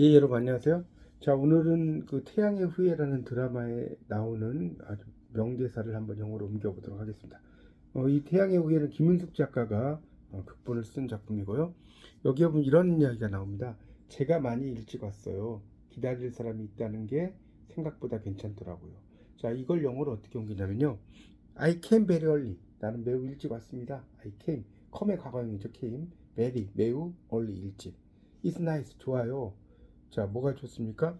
예, 여러분 안녕하세요. 자, 오늘은 그 태양의 후예라는 드라마에 나오는 아주 명대사를 한번 영어로 옮겨보도록 하겠습니다. 어, 이 태양의 후예는 김은숙 작가가 어, 극본을 쓴 작품이고요. 여기에 보면 이런 이야기가 나옵니다. 제가 많이 일찍 왔어요. 기다릴 사람이 있다는 게 생각보다 괜찮더라고요. 자, 이걸 영어로 어떻게 옮기냐면요. I came very early. 나는 매우 일찍 왔습니다. I came. come의 과거형이죠. came. very. 매우 early 일찍. It's nice. 좋아요. 자, 뭐가 좋습니까?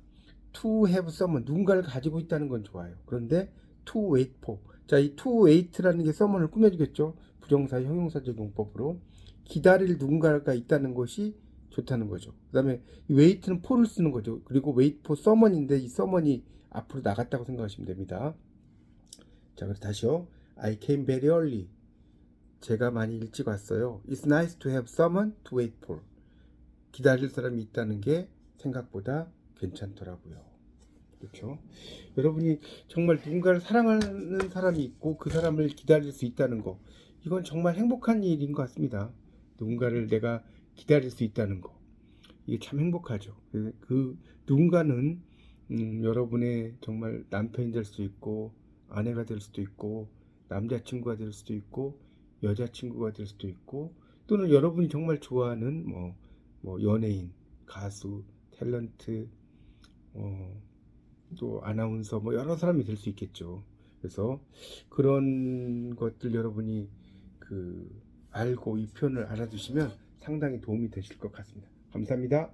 To have someone, 누군가를 가지고 있다는 건 좋아요. 그런데 to wait for. 자, 이 to wait라는 게 someone을 꾸며주겠죠. 부정사, 형용사적 용법으로. 기다릴 누군가가 있다는 것이 좋다는 거죠. 그 다음에 wait는 for를 쓰는 거죠. 그리고 wait for someone인데 이 someone이 앞으로 나갔다고 생각하시면 됩니다. 자, 그래서 다시요. I came very early. 제가 많이 일찍 왔어요. It's nice to have someone to wait for. 기다릴 사람이 있다는 게 생각보다 괜찮더라고요. 그렇죠? 여러분이 정말 누군가를 사랑하는 사람이 있고 그 사람을 기다릴 수 있다는 거 이건 정말 행복한 일인 것 같습니다. 누군가를 내가 기다릴 수 있다는 거 이게 참 행복하죠. 그, 그 누군가는 음, 여러분의 정말 남편이 될 수도 있고 아내가 될 수도 있고 남자친구가 될 수도 있고 여자친구가 될 수도 있고 또는 여러분이 정말 좋아하는 뭐, 뭐 연예인, 가수, 탤런트, 어, 또 아나운서 뭐 여러 사람이 될 수 있겠죠. 그래서 그런 것들 여러분이 그 알고 이 표현을 알아두시면 상당히 도움이 되실 것 같습니다. 감사합니다.